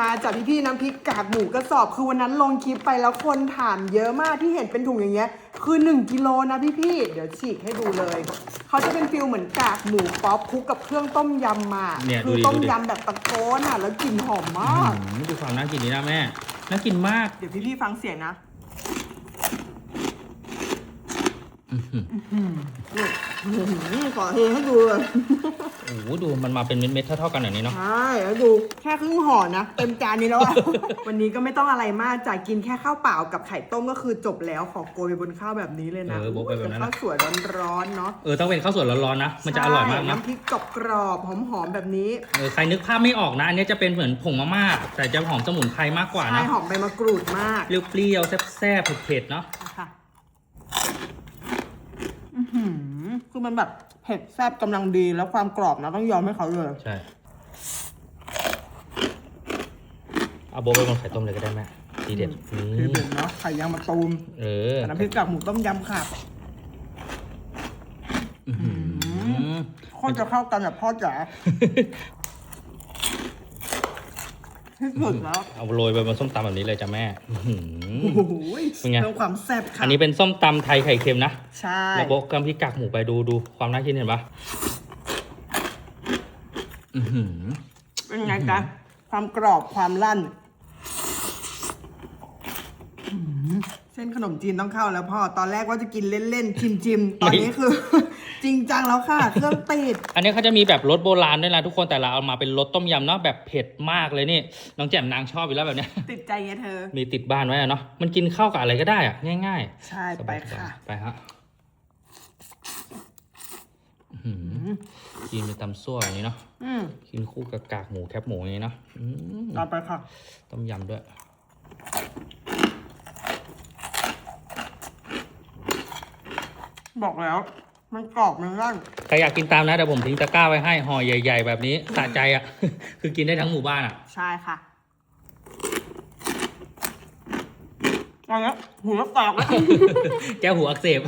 มาจากพี่พี่ๆน้ำพริกกากหมูกระสอบคือวันนั้นลงคลิปไปแล้วคนถามเยอะมากที่เห็นเป็นถุงอย่างเงี้ย คือ 1กิโลนะพี่พี่ๆเดี๋ยวฉีกให้ดูเลย เขาจะเป็นฟิลเหมือนกากหมูป๊อปคลุกกับเครื่องต้มยำมาเนี่ยคือดูดิต้มดูดิ ยำแบบตะโกนอะแล้วกลิ่นหอมมาก อืมดูความน่ากินนี่นะแม่ น่ากินมาก เดี๋ยวพี่พี่ๆฟังเสียงนะ ขอเทให้ดูเลยโอ้โหดูมันมาเป็นเม็ดๆเท่าๆกันแบบนี้เนาะ ใช่แล้วดูแค่ครึ่งห่อนะเต็มจานนี้แล้วอะ วันนี้ก็ไม่ต้องอะไรมากจ่ายกินแค่ข้าวเปล่ากับไข่ต้มก็คือจบแล้วขอโกยไปบนข้าวแบบนี้เลยนะเออโบะไปแบบนั้นนะ ข้าวสวยร้อนๆเนาะเออต้องเป็นข้าวสวยร้อนๆนะ มันจะอร่อยมากใช่นะ น้ำพริกกรอบๆหอมๆแบบนี้เออใครนึกภาพไม่ออกนะ อันนี้จะเป็นเหมือนผงมาม่าแต่จะหอมสมุนไพรมากกว่าใช่นะ หอมใบมะกรูดมากเปรี้ยวๆแซ่บๆเผ็ดๆเนาะนะคะ คือมันแบบเผ็ดแซ่บกำลังดีแล้วความกรอบนะต้องยอมให้เขาเลย ใช่ เอาโบะไปบนไข่ต้มเลยก็ได้แม่ทีเด็ดคือนี่เด็ดเนาะไข่ยางมะตูมเออน้ำพริกกากหมูต้มยำค่ะอื้อหือโคตรจะเข้ากันแบบพ่อจ๋าที่ สุดแล้วเอาโรยไปบนส้มตำแบบนี้เลยจ้ะแม่อื้อหือโอ้โหเป็นไงเรื่องความแซ่บค่ะอันนี้เป็นส้มตำไทยไข่เค็มนะ ใช่แล้วโบะกำพริกกากหมูไปดูดูความน่ากินเห็นปะอื้อหือเป็นไงจ๊ะความกรอบความลั่นอืมเส้นขนมจีนต้องเข้าแล้วพ่อ ตอนแรกว่าจะกินเล่นๆชิมๆ ตอนนี้คือ จริงจังแล้วค่ะ เครื่องติด อันนี้เขาจะมีแบบรสโบราณด้วยนะทุกคนแต่เราเอามาเป็นรสต้มยำเนาะแบบเผ็ดมากเลยนี่น้องแจ่มนางชอบอยู่แล้วแบบเนี้ย ติดใจไงเธอ มีติดบ้านไว้อะเนาะมันกินเข้ากับอะไรก็ได้อะง่ายใช่ๆสไปบายๆค่ะ ไปฮะอื้อหือกินเป็นตำซั่วอย่างนี้เนาะอืมกินคู่กับกากหมูแคบหมูอย่างนี้เนาะอืม ต่อไปค่ะ ต้มยำด้วย บอกแล้ว มันกรอบมันลั่นใครอยากกินตามนะเดี๋ยวผมทิ้งตะกร้าไว้ให้ห่อใหญ่ ๆ แบบนี้สะใจอะ คือกินได้ทั้งหมู่บ้านอะ ใช่ค่ะเอาละหูแตกแล้ว แก้วหูอักเสบ